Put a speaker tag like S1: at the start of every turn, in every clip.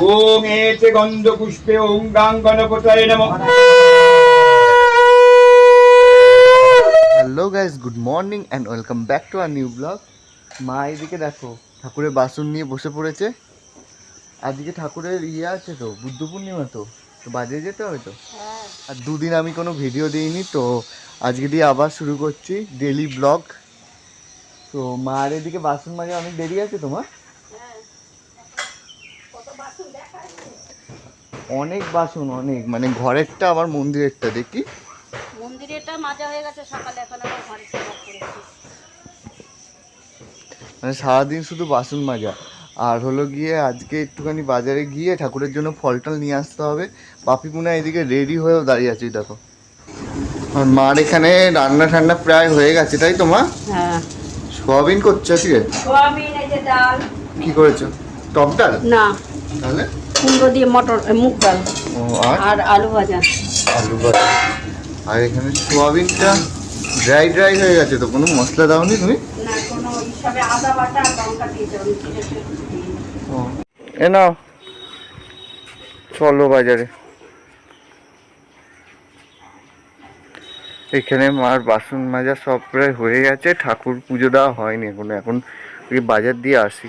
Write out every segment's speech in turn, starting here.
S1: ওং এতে গন্ধ পুষ্পে ওং গাং গণপতায় নমঃ।
S2: Hello guys good morning and welcome back to our new blog মা এদিকে দেখো ঠাকুরের বাসন নিয়ে বসে পড়েছে। আজকে ঠাকুরের ইয়ে আছে তো বুদ্ধ পূর্ণিমা তো তো বাজে যেতে হবে তো? আর দুদিন আমি কোনো ভিডিও দিইনি তো আজকে দিয়ে আবার শুরু করছি ডেলি ব্লগ তো মার এদিকে বাসন মাজা অনেক দেরি আছে তোমার অনেক বাসন অনেক। মানে ঘরেরটা আবার মন্দিরেরটা দেখি।
S3: মন্দিরেটা মাজা হয়ে গেছে সকালে এখন আবার ঘরে সেবা করেছি।
S2: মানে সারাদিন শুধু বাসন মাজা। আর হলো গিয়ে আজকে একটুখানি বাজারে গিয়ে ঠাকুরের জন্য ফল টল নিয়ে আসতে হবে। পাপি পুনা এদিকে রেডি হয়েও দাঁড়িয়ে আছে দেখো। আর মার এখানে রান্না ঠান্না প্রায় হয়ে গেছে তাই তো মা?
S3: হ্যাঁ।
S2: সোয়াবিন করছ আজকে?
S3: সোয়াবিন এই যে ডাল।
S2: কি করেছ? টক ডাল?
S3: না।
S2: তাহলে?
S3: কুমড়ো দিয়ে মটর মুগ ডাল
S2: আর?
S3: আর আলু ভাজা।
S2: আলু ভাজা। আর এখানে সোয়াবিনটা ড্রাই ড্রাই হয়ে গেছে তো? কোনো মশলা দাওনি তুমি?
S3: না কোনো হিসাবে আদা বাটা আর লঙ্কা দিয়েছে আমি জিরে টিরে
S2: ও। এ নাও। চলো বাজারে। এখানে মার বাসন মাজা সব প্রায় হয়ে গেছে ঠাকুর পুজো দেওয়া হয়নি এখনও। এখন ওই বাজার দিয়ে আসি।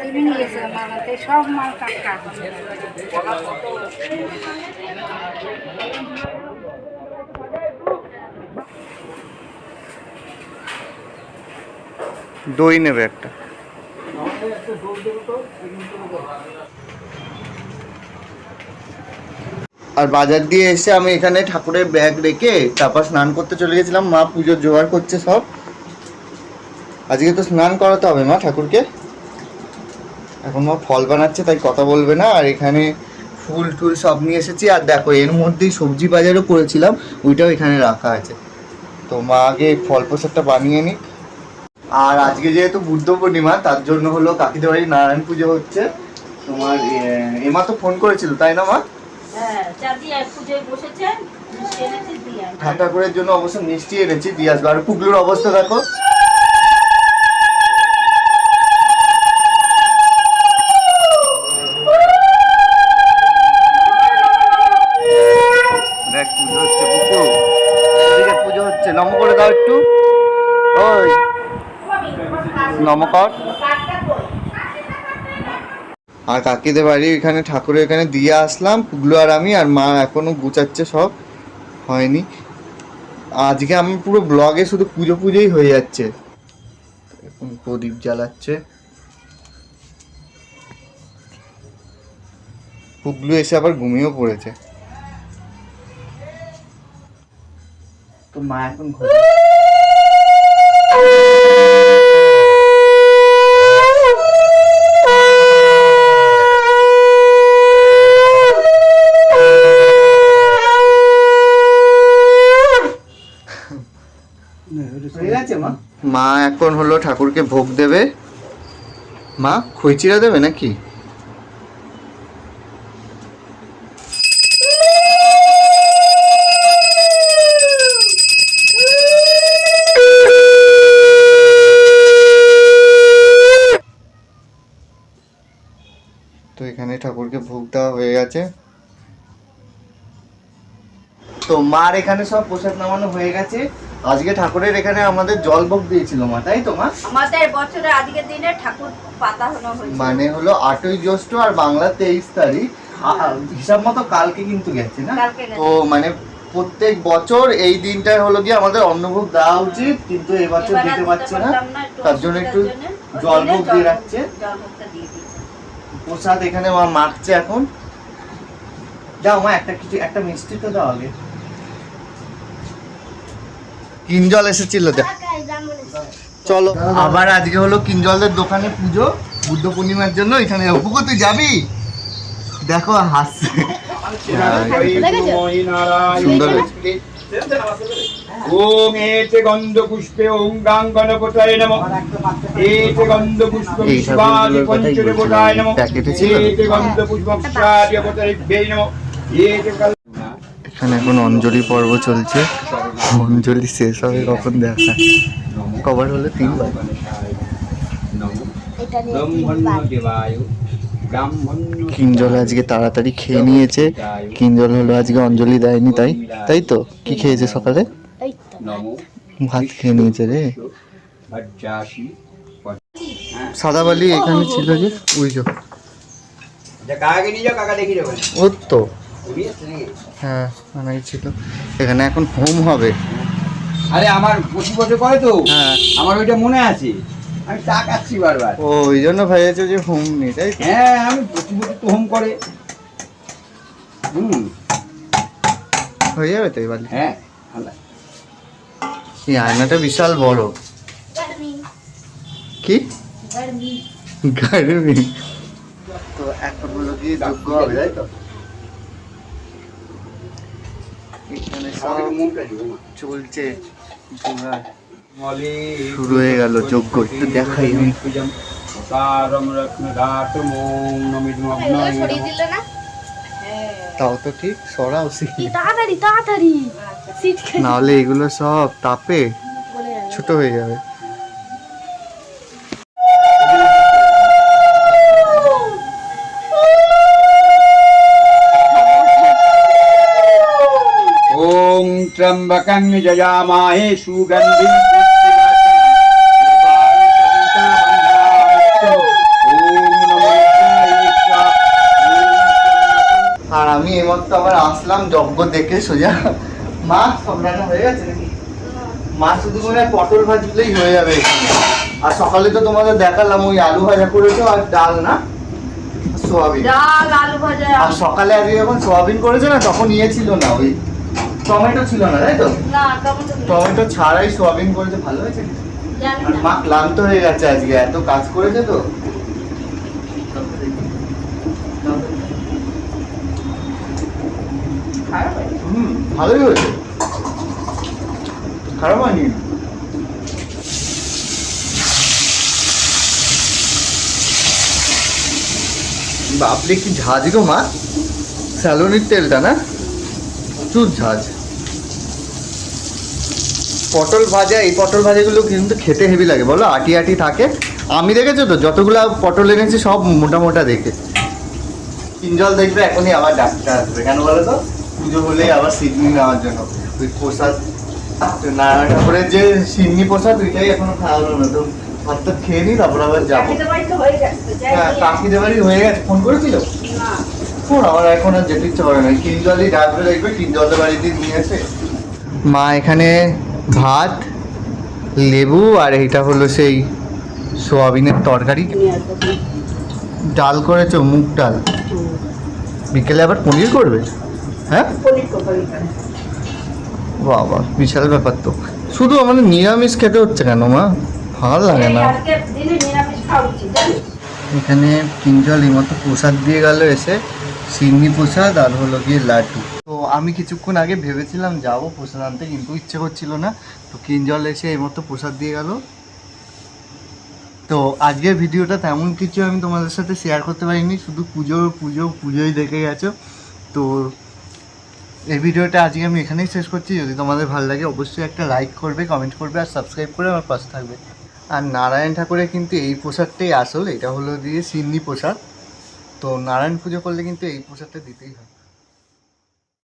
S3: টিভি নিয়েছে মালাতে সব মাল
S2: দই নেবে একটা। আর বাজার দিয়ে এসে আমি এখানে ঠাকুরের ব্যাগ রেখে তারপর স্নান করতে চলে গেছিলাম। মা পুজোর জোগাড় করছে সব। আজকে তো স্নান করাতে হবে মা ঠাকুরকে? এখন মা ফল বানাচ্ছে তাই কথা বলবে না। আর এখানে ফুল টুল সব নিয়ে এসেছি। আর দেখো এর মধ্যেই সবজি বাজারও করেছিলাম ওইটাও এখানে রাখা আছে। তো মা আগে ফল প্রসাদটা বানিয়ে নিক। আর আজকে যেহেতু বুদ্ধ পূর্ণিমা তার জন্য হলো কাকিদের বাড়ি নারায়ণ পুজো হচ্ছে। তোমার এমা তো ফোন করেছিল তাই না মা?
S3: হ্যাঁ
S2: ঠাকুরের জন্য অবশ্য মিষ্টি এনেছি দিয়ে আসব। আর পুগলুর অবস্থা দেখ। ওই নম আর কাকিদের বাড়ি এখানে ঠাকুরের এখানে দিয়ে আসলাম পুগলু আর আমি আর মা এখনও গুছাচ্ছে সব হয়নি। আজকে আমি পুরো ব্লগে শুধু পুজো পুজোই হয়ে যাচ্ছে। এখন প্রদীপ জ্বালাচ্ছে। পুগলু এসে আবার ঘুমিয়েও পড়েছে। তো মা এখন ঘুম মা এখন হলো ঠাকুরকে ভোগ দেবে। মা, খইচিরা দেবে নাকি? তো এখানে ঠাকুরকে ভোগ দেওয়া হয়ে গেছে। তো মার এখানে সব প্রসাদ নামানো হয়ে গেছে। আজকে ঠাকুরের এখানে আমাদের জল ভোগ দিয়েছিল মা তাই তো মা?
S3: আমাদের বছরে আজকের দিনে ঠাকুর পাতা হলো
S2: মানে হলো আটই জ্যৈষ্ঠ আর বাংলা তেইশ তারিখ। হিসাব মতো কালকে কিন্তু গেছে না? তো মানে প্রত্যেক বছর এই দিনটায় হলো গিয়ে আমাদের অন্নভোগ দেওয়া উচিত কিন্তু এবছর দিতে পারছে না। তার জন্য একটু জল ভোগ দিয়ে রাখছে। প্রসাদ এখানে মা মাখছে এখন। যাও মা একটা কিছু একটা মিষ্টি তো দাও আগে। কিন জল এসেছিল দেখ। চলো। আবার আজকে হলো কিঞ্জলদের দোকানে পুজো বুদ্ধ পূর্ণিমার জন্য এখানে অপুকো তুই যাবি? দেখো হাসছে। সুন্দর হয়েছে।
S1: ওং এতে গন্ধ পুষ্পে ওং গাং গণপতায় নম। এতে গন্ধ পুষ্প বিশ্ববাদী পঞ্চদেবতায় নম।
S2: ছিল?
S1: এতে গন্ধ পুষ্প সার্যপতায় নম এতে কাল-
S2: এখানে এখন অঞ্জলি পর্ব চলছে। অঞ্জলি শেষ হবে কখন দেখা? কভার হলে তিনবার। কিঞ্জল আজকে তাড়াতাড়ি খেয়ে নিয়েছে। কিঞ্জল হলো আজকে অঞ্জলি দেয়নি তাই? তাই তো? কি খেয়েছে সকালে? ভাত খেয়ে নিয়েছে রে। সাদা বালি এখানে ছিল যে ওই যে।
S1: কাকাকে নিয়ে যাও কাকা দেখি যাবেন
S2: ওর তো। হ্যাঁ অনেক ছিল। এখানে এখন হোম হবে।
S1: আরে আমার প্রতি বছর করে তো।
S2: হ্যাঁ।
S1: আমার ওইটা মনে আছে। আমি তাকাচ্ছি বারবার।
S2: ও ওই জন্য ভেবেছো যে হোম নেই তাই
S1: হ্যাঁ আমি প্রতি বছর তো হোম করে। হুম।
S2: হয়ে যাবে তো এই বালি
S1: হ্যাঁ ভালো।
S2: এই আয়নাটা বিশাল বড়। কি?
S4: গরমি।
S2: গাড়ি তো এখন হলো গিয়ে যোগ্য হবে তাই তো? এখানে। চলছে। শুরু হয়ে গেল যজ্ঞ একটু দেখাই আমি।
S4: না?
S2: তাও তো ঠিক সরাও
S4: তাড়াতাড়ি তাড়াতাড়ি।
S2: নাহলে এগুলো সব তাপে ছোট হয়ে যাবে।
S1: ওং ত্রম্বকং যজামাহে সুগন্ধিং
S2: আর আমি এইমাত্র আবার আসলাম যজ্ঞ দেখে সোজা। মা সব রান্না হয়ে গেছে নাকি? মা শুধু মনে হয় পটল ভাজলেই হয়ে যাবে আর সকালে তো তোমাদের দেখালাম ওই আলু ভাজা করেছ আর ডাল না? সোয়াবিন।
S3: ডাল আলু ভাজা।
S2: আর সকালে আজকে যখন সোয়াবিন করেছে না তখন ইয়ে ছিল না ওই টমেটো ছিল না তাই তো?
S3: টমেটো
S2: ছাড়াই সোয়াবিন করেছে ভালো হয়েছে? আর মা ক্লান্ত হয়ে গেছে আজকে এত কাজ করেছে তো। হুম ভালোই হয়েছে। খারাপ হয়নি? বাপরে কি ঝাঁজ গো মা। স্যালোনির তেলটা না? প্রচুর ঝাঁজ। পটল ভাজা এই পটল ভাজাগুলো কিন্তু খেতে হেভি লাগে বলো? আটি আটি থাকে। আমি দেখেছ তো? যতগুলো পটল এনেছি সব মোটা মোটা দেখে। কিঞ্জল দেখবে এখনই আবার ডাক্তার আসবে। কেন বলো তো? পুজো হলেই আবার সিডনি নেওয়ার জন্য। ওই প্রসাদ নারায়ণ ঠাকুরের যে সিন্নি প্রসাদ ওইটাই এখনও খাওয়া হলো না। তো ভাত টাত খেয়ে নিই তারপর আবার যাব।
S3: হয়ে
S2: হ্যাঁ কাকিদের বাড়ি হয়ে গেছে। ফোন করেছিল? ফোন আমার এখন আর যেতে ইচ্ছে করে না। কিঞ্জলই ডাকবে দেখবে কিঞ্জলের বাড়িতে নিয়ে এসে। মা এখানে ভাত, লেবু, আর এইটা হলো সেই সোয়াবিনের তরকারি। ডাল করেছ, মুগ ডাল। বিকেলে আবার পনির করবে? হ্যাঁ? বাবা, বিশাল ব্যাপার তো। শুধু আমাদের নিরামিষ খেতে হচ্ছে কেন, মা? ভালো লাগে না। এখানে কিঞ্জল এই মতো প্রসাদ দিয়ে গেল, এসে সিন্নি প্রসাদ আর হলো গিয়ে লাড্ডু। আমি কিছুক্ষণ আগে ভেবেছিলাম যাব, প্রসাদ আনতে, কিন্তু ইচ্ছে করছিল না। তো কিঞ্জল এসে এই মতো প্রসাদ দিয়ে গেল। তো আজকের ভিডিওটা তেমন কিছু আমি তোমাদের সাথে শেয়ার করতে পারিনি, শুধু পুজো পুজো, পুজোই দেখে গেছো। তো এই ভিডিওটা আজকে আমি এখানেই শেষ করছি। যদি তোমাদের ভালো লাগে, অবশ্যই একটা লাইক করবে কমেন্ট করবে আর সাবস্ক্রাইব করে আমার পাশে থাকবে। আর নারায়ণ ঠাকুরের কিন্তু এই প্রসাদটাই আসল, এটা হলো দিয়ে সিন্নি প্রসাদ। তো নারায়ণ পুজো করলে কিন্তু এই প্রসাদটা দিতেই হয়।